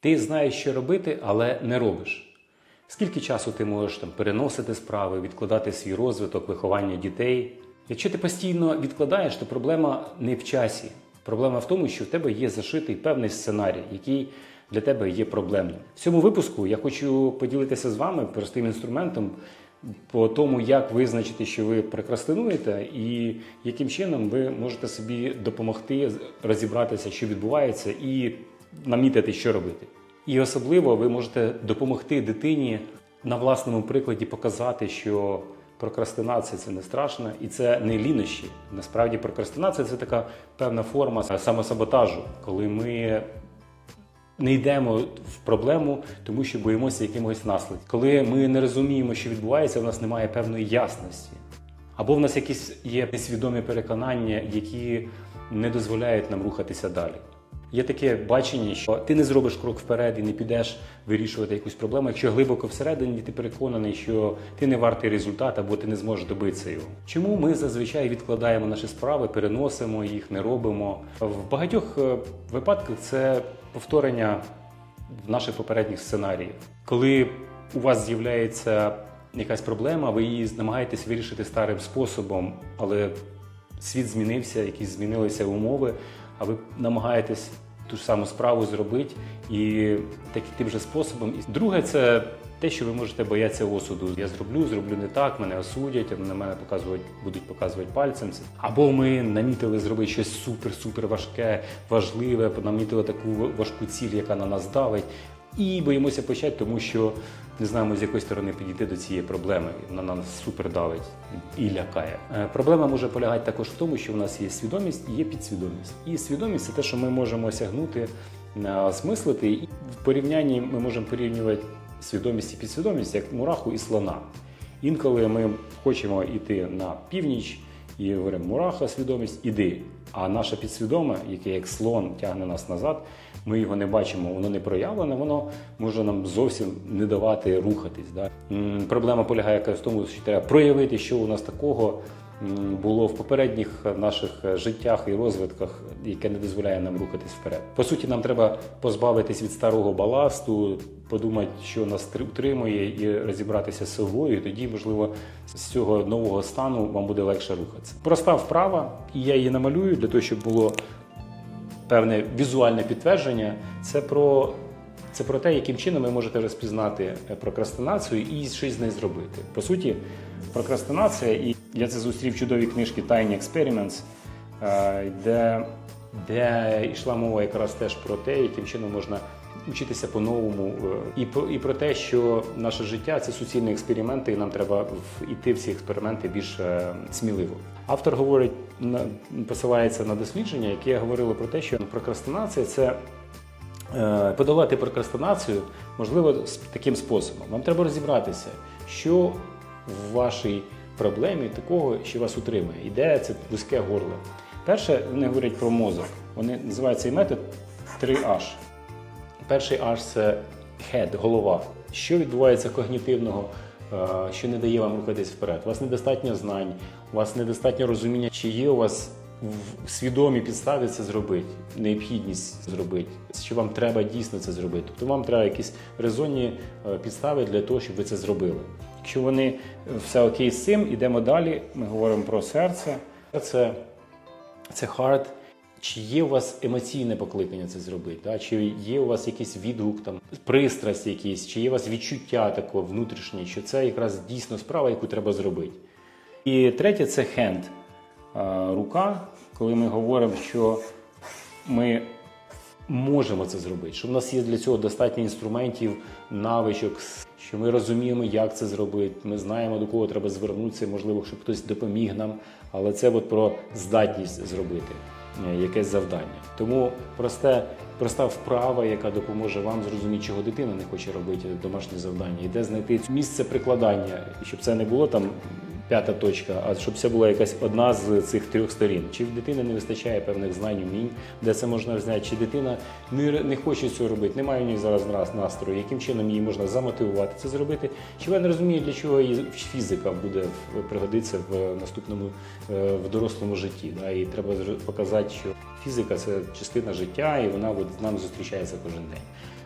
Ти знаєш, що робити, але не робиш. Скільки часу ти можеш там переносити справи, відкладати свій розвиток, виховання дітей? Якщо ти постійно відкладаєш, то проблема не в часі. Проблема в тому, що в тебе є зашитий певний сценарій, який для тебе є проблемним. В цьому випуску я хочу поділитися з вами простим інструментом по тому, як визначити, що ви прокрастинуєте, і яким чином ви можете собі допомогти розібратися, що відбувається, і намітити, що робити. І особливо ви можете допомогти дитині на власному прикладі показати, що прокрастинація це не страшно і це не лінощі. Насправді, прокрастинація це така певна форма самосаботажу, коли ми не йдемо в проблему, тому що боїмося якимось наслідків. Коли ми не розуміємо, що відбувається, в нас немає певної ясності. Або в нас якісь є несвідомі переконання, які не дозволяють нам рухатися далі. Є таке бачення, що ти не зробиш крок вперед і не підеш вирішувати якусь проблему, якщо глибоко всередині ти переконаний, що ти не вартий результат або ти не зможеш добитися його. Чому ми зазвичай відкладаємо наші справи, переносимо їх, не робимо? В багатьох е, випадках це повторення наших попередніх сценаріїв. Коли у вас з'являється якась проблема, ви її намагаєтесь вирішити старим способом, але світ змінився, якісь змінилися умови, а ви намагаєтесь ту ж саму справу зробити і так, тим же способом. І друге, це те, що ви можете боятися осуду. Я зроблю, зроблю не так, мене осудять, на мене показують, будуть показувати пальцем. Або ми намітили зробити щось супер-супер важке, важливе, намітили таку важку ціль, яка на нас давить. І боїмося почати, тому що не знаємо, з якої сторони підійти до цієї проблеми. Вона нас супер давить і лякає. Е, Проблема може полягати також в тому, що в нас є свідомість і є підсвідомість. І свідомість це те, що ми можемо осягнути, е, осмислити. І в порівнянні ми можемо порівнювати свідомість і підсвідомість як мураху і слона. Інколи ми хочемо йти на північ і говоримо, мураха, свідомість, іди. А наша підсвідоме, яке як слон тягне нас назад, ми його не бачимо, воно не проявлене, воно може нам зовсім не давати рухатись. Да? Проблема полягає в тому, що треба проявити, що у нас такого було в попередніх наших життях і розвитках, яке не дозволяє нам рухатись вперед. По суті, нам треба позбавитись від старого баласту, подумати, що нас утримує, і розібратися з собою. Тоді, можливо, з цього нового стану вам буде легше рухатися. Проста вправа, і я її намалюю для того, щоб було певне візуальне підтвердження. Це про, це про те, яким чином ви можете розпізнати е, прокрастинацію і щось з нею зробити. По суті, прокрастинація, і я це зустрів в чудовій книжці Tiny Experiments, е, де, де йшла мова якраз теж про те, яким чином можна вчитися по-новому, е, і, по- і про те, що наше життя це суцільні експерименти, і нам треба йти в ці експерименти більш е, сміливо. Автор говорить, посилається на дослідження, яке говорило про те, що прокрастинація це Подолати прокрастинацію можливо таким способом. Вам треба розібратися, що в вашій проблемі такого, що вас утримує. Ідея це вузьке горло. Перше, вони говорять про мозок. Вони називають цей метод 3H. Перший H це head, голова. Що відбувається когнітивного, е, що не дає вам рухатись вперед? У вас недостатньо знань, у вас недостатньо розуміння, чи є у вас в свідомій підставі це зробити, необхідність зробити, що вам треба дійсно це зробити. Тобто вам треба якісь резонні е, підстави для того, щоб ви це зробили. Якщо вони е, все окей з цим, ідемо далі. Ми говоримо про серце. Серце це heart. Чи є у вас емоційне покликання це зробити? Да? Чи є у вас якийсь відгук, там, пристрасть якийсь, чи є у вас відчуття таке внутрішнє, що це якраз дійсно справа, яку треба зробити? І третє це а, рука, коли ми говоримо, що ми можемо це зробити, що в нас є для цього достатньо інструментів, навичок, що ми розуміємо, як це зробити. Ми знаємо, до кого треба звернутися, можливо, щоб хтось допоміг нам. Але це от про здатність зробити е, якесь завдання. Тому просте, проста вправа, яка допоможе вам зрозуміти, чого дитина не хоче робити домашнє завдання, і де знайти місце прикладання, щоб це не було там п'ята точка, а щоб це була якась одна з цих трьох сторін. Чи в дитини не вистачає певних знань, умінь, де це можна взяти, чи дитина не, не хоче цього робити, немає у неї зараз настрою, яким чином її можна замотивувати це зробити, чи вона не розуміє, для чого їй фізика буде в- пригодиться в наступному е, в дорослому житті. І треба показати, що фізика це частина життя, і вона з нами зустрічається кожен день.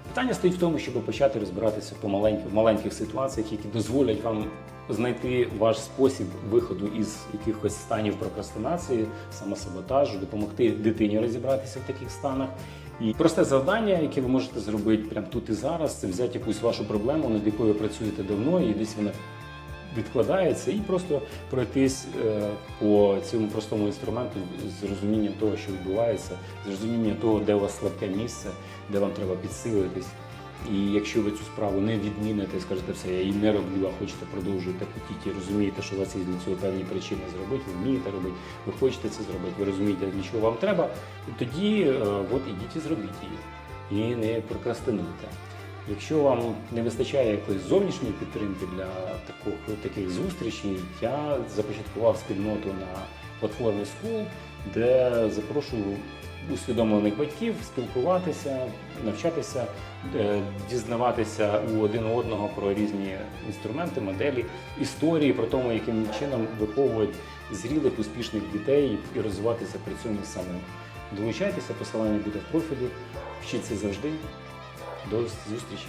Питання стоїть в тому, щоб почати розбиратися по маленьких, в маленьких ситуаціях, які дозволять вам знайти ваш спосіб виходу із якихось станів прокрастинації, самосаботажу, допомогти дитині розібратися в таких станах. І просте завдання, яке ви можете зробити прямо тут і зараз, це взяти якусь вашу проблему, над якою ви працюєте давно, і десь вона відкладається, і просто пройтись е, по цьому простому інструменту з розумінням того, що відбувається, з розумінням того, де у вас слабке місце, де вам треба підсилитись. І якщо ви цю справу не відміните, скажете все, я її не роблю, а хочете продовжувати хотіти, розумієте, що у вас є для цього певні причини зробити, ви вмієте робити, ви хочете це зробити, ви розумієте, для чого вам треба, тоді е, от ідіть і зробіть її. І не прокрастинуйте. Якщо вам не вистачає якоїсь зовнішньої підтримки для таких, таких зустрічей, я започаткував спільноту на платформі School, де запрошую усвідомлених батьків спілкуватися, навчатися, е, дізнаватися у один одного про різні інструменти, моделі, історії про тому, яким чином виховують зрілих, успішних дітей і розвиватися при цьому самим. Долучайтеся, посилання буде в профілі. Вчіться завжди. До зустрічі!